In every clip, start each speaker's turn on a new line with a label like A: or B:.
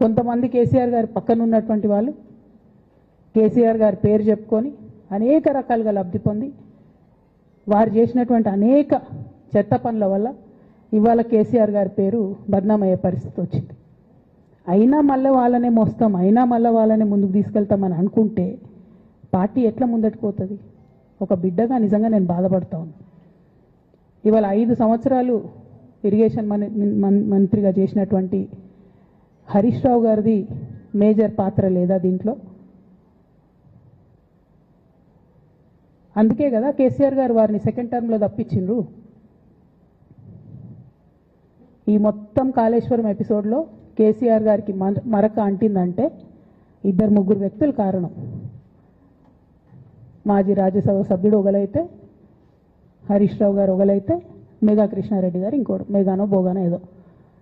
A: కొంతమంది కేసీఆర్ గారి పక్కన ఉన్నటువంటి వాళ్ళు కేసీఆర్ గారి పేరు చెప్పుకొని అనేక రకాలుగా లబ్ధి పొంది వారు చేసినటువంటి అనేక చెత్త పనుల వల్ల ఇవాళ కేసీఆర్ గారి పేరు బద్నామయ్యే పరిస్థితి వచ్చింది. అయినా మళ్ళీ వాళ్ళనే మోస్తాం అయినా మళ్ళీ వాళ్ళనే ముందుకు తీసుకెళ్తామని అనుకుంటే పార్టీ ఎట్లా ముందట్టుకుపోతుంది పోతుంది? ఒక బిడ్డగా నిజంగా నేను బాధపడతా ఉన్నా. ఇవాళ ఐదు సంవత్సరాలు ఇరిగేషన్ మన మంత్రిగా చేసినటువంటి హరీష్ రావు గారిది మేజర్ పాత్ర లేదా దీంట్లో? అందుకే కదా కేసీఆర్ గారు వారిని సెకండ్ టర్మ్లో తప్పించిండ్రు. ఈ మొత్తం కాళేశ్వరం ఎపిసోడ్లో కేసీఆర్ గారికి మరక అంటిందంటే ఇద్దరు ముగ్గురు వ్యక్తులు కారణం. మాజీ రాజ్యసభ సభ్యుడు ఒకలైతే హరీష్ రావు గారు ఒకలైతే మేఘా కృష్ణారెడ్డి గారు ఇంకోటి మేఘానో బోగానో ఏదో.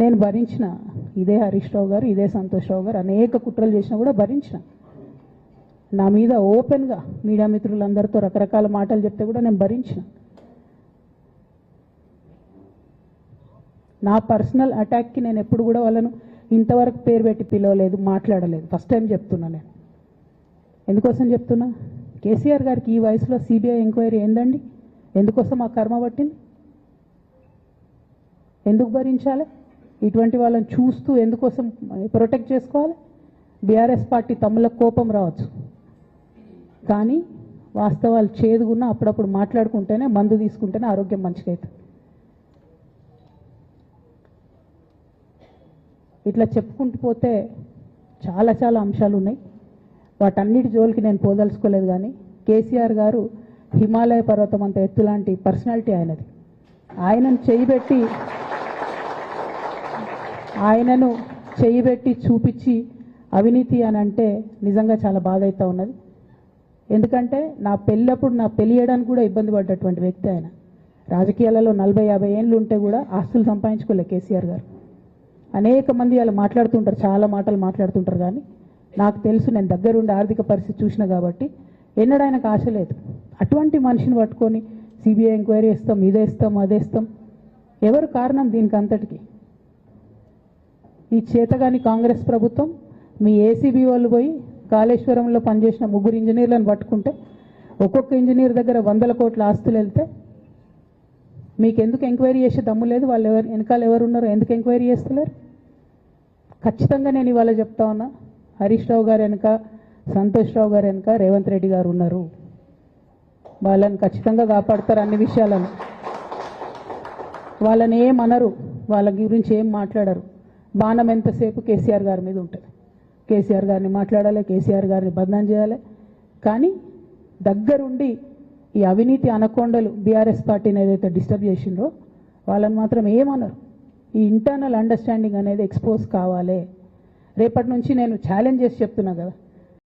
A: నేను భరించిన. ఇదే హరీష్ రావు గారు ఇదే సంతోష్ రావు గారు అనేక కుట్రలు చేసినా కూడా భరించిన. నా మీద ఓపెన్గా మీడియా మిత్రులందరితో రకరకాల మాటలు చెప్తే కూడా నేను భరించిన. నా పర్సనల్ అటాక్కి నేను ఎప్పుడు కూడా వాళ్ళను ఇంతవరకు పేరు పెట్టి పిలవలేదు మాట్లాడలేదు. ఫస్ట్ టైం చెప్తున్నా నేను. ఎందుకోసం చెప్తున్నా? కేసీఆర్ గారికి ఈ వయసులో సిబిఐ ఎంక్వైరీ ఏందండి? ఎందుకోసం ఆ కర్మ పట్టింది? ఎందుకు భరించాలి? ఇటువంటి వాళ్ళని చూస్తూ ఎందుకోసం ప్రొటెక్ట్ చేసుకోవాలి? బీఆర్ఎస్ పార్టీ తమ్ముల కోపం రావచ్చు. కానీ వాస్తవాలు చేదుగున్నా అప్పుడప్పుడు మాట్లాడుకుంటేనే మందు తీసుకుంటేనే ఆరోగ్యం మంచిగా అవుతుంది ఇట్లా చెప్పుకుంటూ పోతే చాలా చాలా అంశాలు ఉన్నాయి. వాటన్నిటి జోలికి నేను పోదలుచుకోలేదు కానీ కేసీఆర్ గారు హిమాలయ పర్వతం అంత ఎత్తు లాంటి పర్సనాలిటీ ఆయనది. ఆయనను చేయిబెట్టి ఆయనను చేయిబెట్టి చూపించి అవినీతి అని అంటే నిజంగా చాలా బాధ అవుతూ ఉన్నది. ఎందుకంటే నా పెళ్ళప్పుడు నా పెళ్ళి చేయడానికి కూడా ఇబ్బంది పడ్డటువంటి వ్యక్తి ఆయన. రాజకీయాలలో నలభై యాభై ఏళ్ళు ఉంటే కూడా ఆస్తులు సంపాదించుకోలే కేసీఆర్ గారు. అనేక మంది వాళ్ళు మాట్లాడుతుంటారు చాలా మాటలు మాట్లాడుతుంటారు కానీ నాకు తెలుసు నేను దగ్గరుండి ఆర్థిక పరిస్థితి చూసిన కాబట్టి ఎన్నడూ ఆయనకు ఆశ లేదు. అటువంటి మనిషిని పట్టుకొని సిబిఐ ఎంక్వైరీ ఇస్తాం ఇదే ఇస్తాం అదే ఇస్తాం. ఎవరు కారణం దీనికి అంతటికి? ఈ చేతగాని కాంగ్రెస్ ప్రభుత్వం మీ ఏసీబీ వాళ్ళు పోయి కాళేశ్వరంలో పనిచేసిన ముగ్గురు ఇంజనీర్లను పట్టుకుంటే ఒక్కొక్క ఇంజనీర్ దగ్గర వందల కోట్ల ఆస్తులు వెళ్తే మీకు ఎందుకు ఎంక్వైరీ చేసే దమ్ము లేదు? వాళ్ళు ఎవరు వెనకాల ఎవరు ఉన్నారో ఎందుకు ఎంక్వైరీ చేస్తలేరు? ఖచ్చితంగా నేను ఇవాళ చెప్తా ఉన్నా హరీష్ రావు గారు వెనక సంతోష్ రావు గారు వెనక రేవంత్ రెడ్డి గారు ఉన్నారు. వాళ్ళని ఖచ్చితంగా కాపాడతారు అన్ని విషయాలను. వాళ్ళని ఏం అనరు వాళ్ళ గురించి ఏం మాట్లాడరు. బాణం ఎంతసేపు కేసీఆర్ గారి మీద ఉంటుంది? కేసీఆర్ గారిని మాట్లాడాలి కేసీఆర్ గారిని బదనాం చేయాలి. కానీ దగ్గరుండి ఈ అవినీతి అనకొండలు బీఆర్ఎస్ పార్టీని ఏదైతే డిస్టర్బ్ చేసిండ్రో వాళ్ళని మాత్రం ఏమనరు. ఈ ఇంటర్నల్ అండర్స్టాండింగ్ అనేది ఎక్స్పోజ్ కావాలి. రేపటి నుంచి నేను ఛాలెంజ్ చేసి చెప్తున్నా కదా.